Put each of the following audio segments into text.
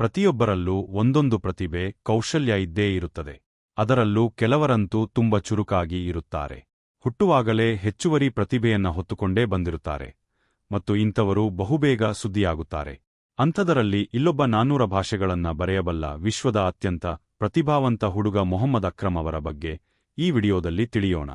ಪ್ರತಿಯೊಬ್ಬರಲ್ಲೂ ಒಂದೊಂದು ಪ್ರತಿಭೆ, ಕೌಶಲ್ಯ ಇದ್ದೇ ಇರುತ್ತದೆ. ಅದರಲ್ಲೂ ಕೆಲವರಂತೂ ತುಂಬ ಚುರುಕಾಗಿ ಇರುತ್ತಾರೆ. ಹುಟ್ಟುವಾಗಲೇ ಹೆಚ್ಚುವರಿ ಪ್ರತಿಭೆಯನ್ನ ಹೊತ್ತುಕೊಂಡೇ ಬಂದಿರುತ್ತಾರೆ. ಮತ್ತು ಇಂಥವರು ಬಹುಬೇಗ ಸುದ್ದಿಯಾಗುತ್ತಾರೆ. ಅಂಥದರಲ್ಲಿ ಇಲ್ಲೊಬ್ಬ ನಾನೂರ ಭಾಷೆಗಳನ್ನ ಬರೆಯಬಲ್ಲ ವಿಶ್ವದ ಅತ್ಯಂತ ಪ್ರತಿಭಾವಂತ ಹುಡುಗ ಮೊಹಮ್ಮದ್ ಅಕ್ರಮ್ ಅವರ ಬಗ್ಗೆ ಈ ವಿಡಿಯೋದಲ್ಲಿ ತಿಳಿಯೋಣ.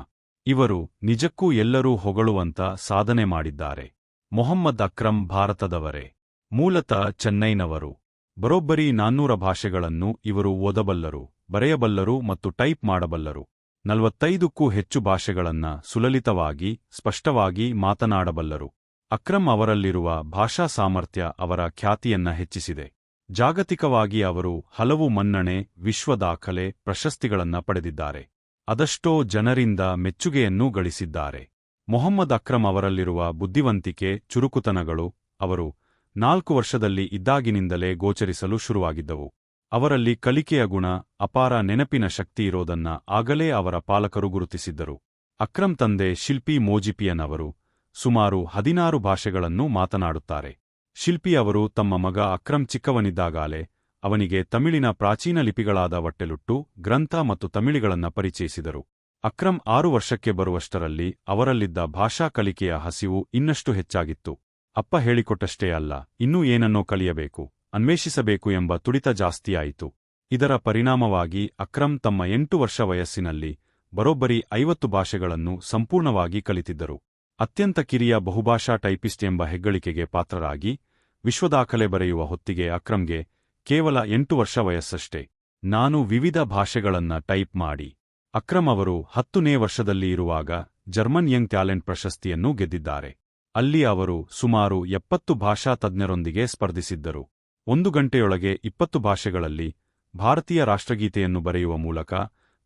ಇವರು ನಿಜಕ್ಕೂ ಎಲ್ಲರೂ ಹೊಗಳುವಂತ ಸಾಧನೆ ಮಾಡಿದ್ದಾರೆ. ಮೊಹಮ್ಮದ್ ಅಕ್ರಮ್ ಭಾರತದವರೇ. ಮೂಲತಃ ಚೆನ್ನೈನವರು. ಬರೋಬ್ಬರಿ ನಾನ್ನೂರ ಭಾಷೆಗಳನ್ನು ಇವರು ಓದಬಲ್ಲರು, ಬರೆಯಬಲ್ಲರು ಮತ್ತು ಟೈಪ್ ಮಾಡಬಲ್ಲರು. ನಲವತ್ತೈದಕ್ಕೂ ಹೆಚ್ಚು ಭಾಷೆಗಳನ್ನ ಸುಲಲಿತವಾಗಿ, ಸ್ಪಷ್ಟವಾಗಿ ಮಾತನಾಡಬಲ್ಲರು. ಅಕ್ರಮ್ ಅವರಲ್ಲಿರುವ ಭಾಷಾ ಸಾಮರ್ಥ್ಯ ಅವರ ಖ್ಯಾತಿಯನ್ನ ಹೆಚ್ಚಿಸಿದೆ. ಜಾಗತಿಕವಾಗಿ ಅವರು ಹಲವು ಮನ್ನಣೆ, ವಿಶ್ವ ದಾಖಲೆ ಪ್ರಶಸ್ತಿಗಳನ್ನ ಪಡೆದಿದ್ದಾರೆ. ಅದಷ್ಟೋ ಜನರಿಂದ ಮೆಚ್ಚುಗೆಯನ್ನೂ ಗಳಿಸಿದ್ದಾರೆ. ಮೊಹಮ್ಮದ್ ಅಕ್ರಮ್ ಅವರಲ್ಲಿರುವ ಬುದ್ಧಿವಂತಿಕೆ, ಚುರುಕುತನಗಳು ಅವರು ನಾಲ್ಕು ವರ್ಷದಲ್ಲಿ ಇದ್ದಾಗಿನಿಂದಲೇ ಗೋಚರಿಸಲು ಶುರುವಾಗಿದ್ದವು. ಅವರಲ್ಲಿ ಕಲಿಕೆಯ ಗುಣ, ಅಪಾರ ನೆನಪಿನ ಶಕ್ತಿ ಇರೋದನ್ನ ಆಗಲೇ ಅವರ ಪಾಲಕರು ಗುರುತಿಸಿದ್ದರು. ಅಕ್ರಂ ತಂದೆ ಶಿಲ್ಪಿ ಮೋಜಿಪಿಯನ್ ಅವರು ಸುಮಾರು ಹದಿನಾರು ಭಾಷೆಗಳನ್ನು ಮಾತನಾಡುತ್ತಾರೆ. ಶಿಲ್ಪಿ ಅವರು ತಮ್ಮ ಮಗ ಅಕ್ರಂ ಚಿಕ್ಕವನಿದ್ದಾಗಾಲೆ ಅವನಿಗೆ ತಮಿಳಿನ ಪ್ರಾಚೀನ ಲಿಪಿಗಳಾದ ವಟ್ಟೆಲುಟ್ಟು, ಗ್ರಂಥ ಮತ್ತು ತಮಿಳಿಗಳನ್ನ ಪರಿಚಯಿಸಿದರು. ಅಕ್ರಂ ಆರು ವರ್ಷಕ್ಕೆ ಬರುವಷ್ಟರಲ್ಲಿ ಅವರಲ್ಲಿದ್ದ ಭಾಷಾ ಕಲಿಕೆಯ ಹಸಿವು ಇನ್ನಷ್ಟು ಹೆಚ್ಚಾಗಿತ್ತು. ಅಪ್ಪ ಹೇಳಿಕೊಟ್ಟಷ್ಟೇ ಅಲ್ಲ, ಇನ್ನೂ ಏನನ್ನೋ ಕಲಿಯಬೇಕು, ಅನ್ವೇಷಿಸಬೇಕು ಎಂಬ ತುಡಿತ ಜಾಸ್ತಿಯಾಯಿತು ಇದರ ಪರಿಣಾಮವಾಗಿ ಅಕ್ರಮ್ ತಮ್ಮ ಎಂಟು ವರ್ಷ ವಯಸ್ಸಿನಲ್ಲಿ ಬರೋಬ್ಬರಿ ಐವತ್ತು ಭಾಷೆಗಳನ್ನು ಸಂಪೂರ್ಣವಾಗಿ ಕಲಿತಿದ್ದರು. ಅತ್ಯಂತ ಕಿರಿಯ ಬಹುಭಾಷಾ ಟೈಪಿಸ್ಟ್ ಎಂಬ ಹೆಗ್ಗಳಿಕೆಗೆ ಪಾತ್ರರಾಗಿ ವಿಶ್ವದಾಖಲೆ ಬರೆಯುವ ಹೊತ್ತಿಗೆ ಅಕ್ರಮ್ಗೆ ಕೇವಲ ಎಂಟು ವರ್ಷ ವಯಸ್ಸಷ್ಟೇ. ನಾನು ವಿವಿಧ ಭಾಷೆಗಳನ್ನ ಟೈಪ್ ಮಾಡಿ. ಅಕ್ರಮ್ ಅವರು ಹತ್ತನೇ ವರ್ಷದಲ್ಲಿ ಇರುವಾಗ ಜರ್ಮನ್ ಯಂಗ್ ಟ್ಯಾಲೆಂಟ್ ಪ್ರಶಸ್ತಿಯನ್ನೂ ಗೆದ್ದಿದ್ದಾರೆ. ಅಲ್ಲಿ ಅವರು ಸುಮಾರು ಎಪ್ಪತ್ತು ಭಾಷಾ ತಜ್ಞರೊಂದಿಗೆ ಸ್ಪರ್ಧಿಸಿದ್ದರು. ಒಂದು ಗಂಟೆಯೊಳಗೆ ಇಪ್ಪತ್ತು ಭಾಷೆಗಳಲ್ಲಿ ಭಾರತೀಯ ರಾಷ್ಟ್ರಗೀತೆಯನ್ನು ಬರೆಯುವ ಮೂಲಕ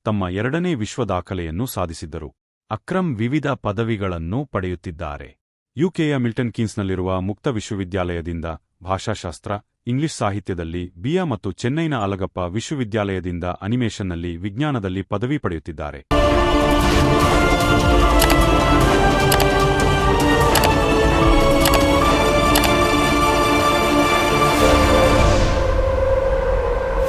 ತಮ್ಮ ಎರಡನೇ ವಿಶ್ವ ದಾಖಲೆಯನ್ನು ಸಾಧಿಸಿದ್ದರು. ಅಕ್ರಮ್ ವಿವಿಧ ಪದವಿಗಳನ್ನು ಪಡೆಯುತ್ತಿದ್ದಾರೆ. ಯುಕೆಯ ಮಿಲ್ಟನ್ ಕೀನ್ಸ್ನಲ್ಲಿರುವ ಮುಕ್ತ ವಿಶ್ವವಿದ್ಯಾಲಯದಿಂದ ಭಾಷಾಶಾಸ್ತ್ರ, ಇಂಗ್ಲಿಷ್ ಸಾಹಿತ್ಯದಲ್ಲಿ ಬಿಯ ಮತ್ತು ಚೆನ್ನೈನ ಅಲಗಪ್ಪ ವಿಶ್ವವಿದ್ಯಾಲಯದಿಂದ ಅನಿಮೇಷನ್ನಲ್ಲಿ ವಿಜ್ಞಾನದಲ್ಲಿ ಪದವಿ ಪಡೆಯುತ್ತಿದ್ದಾರೆ.